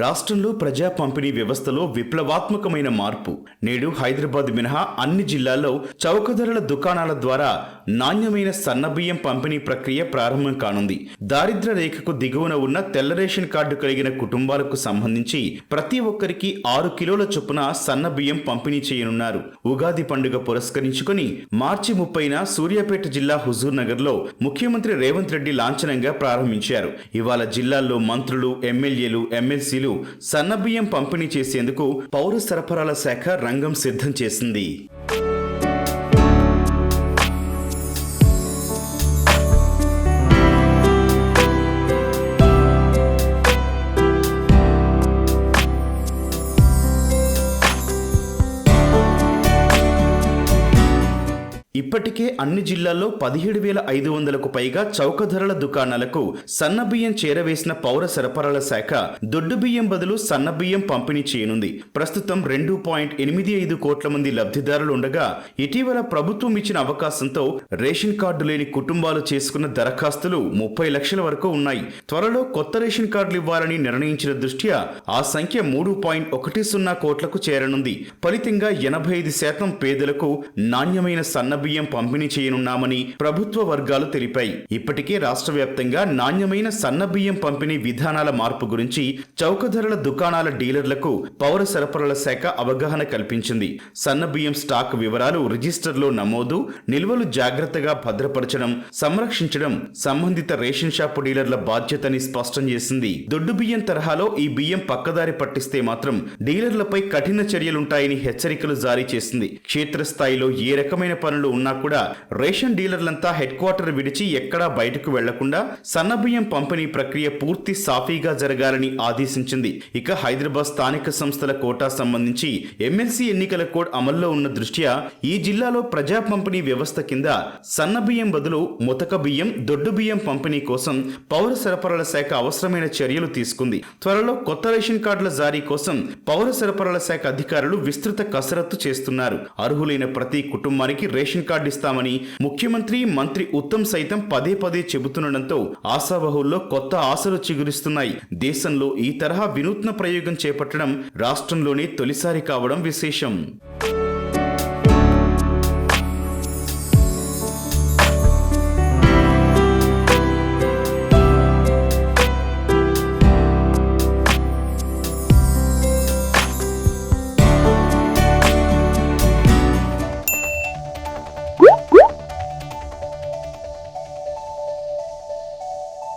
రాష్ట్రంలో ప్రజా పంపిణీ వ్యవస్థలో విప్లవాత్మకమైన మార్పు. నేడు హైదరాబాద్ మినహా అన్ని జిల్లాల్లో చౌక ధరల దుకాణాల ద్వారా నాణ్యమైన సన్నబియ్యం పంపిణీ ప్రక్రియ ప్రారంభం కానుంది. దారిద్ర రేఖకు దిగువన ఉన్న తెల్ల రేషన్ కార్డు కలిగిన కుటుంబాలకు సంబంధించి ప్రతి ఒక్కరికి ఆరు కిలోల చొప్పున సన్నబియ్యం పంపిణీ చేయనున్నారు. ఉగాది పండుగ పురస్కరించుకొని మార్చి ముప్పైన సూర్యాపేట జిల్లా హుజూర్ నగర్లో ముఖ్యమంత్రి రేవంత్ రెడ్డి లాంఛనంగా ప్రారంభించారు. ఇవాళ జిల్లాల్లో మంత్రులు ఎమ్మెల్యేలు ఎమ్మెల్సీలు సన్నబియ్యం పంపిణీ చేసేందుకు పౌర సరఫరాల శాఖ రంగం సిద్ధం చేసింది. ఇప్పటికే అన్ని జిల్లాల్లో పదిహేడు వేల ఐదు వందలకు పైగా చౌక ధరల దుకాణాలకు సన్నబియ్యం చేరవేసిన పౌర సరఫరాల శాఖ దొడ్డు బియ్యం బదులు సన్నబియ్యం పంపిణీ చేయనుంది. ప్రస్తుతం రెండు పాయింట్ ఎనిమిది ఐదు కోట్ల మంది లబ్ధిదారులు ఉండగా ఇటీవల ప్రభుత్వం ఇచ్చిన అవకాశంతో రేషన్ కార్డు లేని కుటుంబాలు చేసుకున్న దరఖాస్తులు ముప్పై లక్షల వరకు ఉన్నాయి. త్వరలో కొత్త రేషన్ కార్డులు ఇవ్వాలని నిర్ణయించిన దృష్ట్యా ఆ సంఖ్య మూడు పాయింట్ ఒకటి సున్నా కోట్లకు చేరనుంది. ఫలితంగా ఎనభై ఐదు శాతం పేదలకు నాణ్యమైన బియ్యం పంపిణీ చేయనున్నామని ప్రభుత్వ వర్గాలు తెలిపాయి. ఇప్పటికే రాష్ట్ర వ్యాప్తంగా నాణ్యమైన సన్నబియ్యం పంపిణీ విధానాల మార్పు గురించి చౌక ధరల దుకాణాల డీలర్లకు పౌర సరఫరాల శాఖ అవగాహన కల్పించింది. సన్నబియ్యం స్టాక్ వివరాలు రిజిస్టర్లో నమోదు నిల్వలు జాగ్రత్తగా భద్రపరచడం సంరక్షించడం సంబంధిత రేషన్ షాపు డీలర్ల బాధ్యతని స్పష్టం చేసింది. దొడ్డు బియ్యం తరహాలో ఈ బియ్యం పక్కదారి పట్టిస్తే మాత్రం డీలర్లపై కఠిన చర్యలుంటాయని హెచ్చరికలు జారీ చేసింది. క్షేత్రస్థాయిలో ఏ రకమైన పనులు ఉన్నా కూడా రేషన్ డీలర్లంతా హెడ్ క్వార్టర్ విడిచి ఎక్కడా బయటకు వెళ్ళకుండా సన్నబియ్యం పంపిణీ ప్రక్రియ పూర్తి సాఫీగా జరగాలని ఆదేశించింది. ఇక హైదరాబాద్ స్థానిక సంస్థల కోటా సంబంధించి ఎమ్మెల్సీ ఎన్నికల కోడ్ అమల్లో ఉన్న దృష్ట్యా ఈ జిల్లాలో ప్రజా పంపిణీ వ్యవస్థ కింద సన్నబియ్యం బదులు ముతక బియ్యం దొడ్డు బియ్యం పంపిణీ కోసం పౌర సరఫరాల శాఖ అవసరమైన చర్యలు తీసుకుంది. త్వరలో కొత్త రేషన్ కార్డుల జారీ కోసం పౌర సరఫరాల శాఖ అధికారులు విస్తృత కసరత్తు చేస్తున్నారు. అర్హులైన ప్రతి కుటుంబానికి రేషన్ కార్డు ఇస్తామని ముఖ్యమంత్రి మంత్రి ఉత్తమ్ సైతం పదే పదే చెబుతుండటంతో ఆశాబహుల్లో కొత్త ఆశలు చిగురిస్తున్నాయి. దేశంలో ఈ తరహా వినూత్న ప్రయోగం చేపట్టడం రాష్ట్రంలోనే తొలిసారి కావడం విశేషం.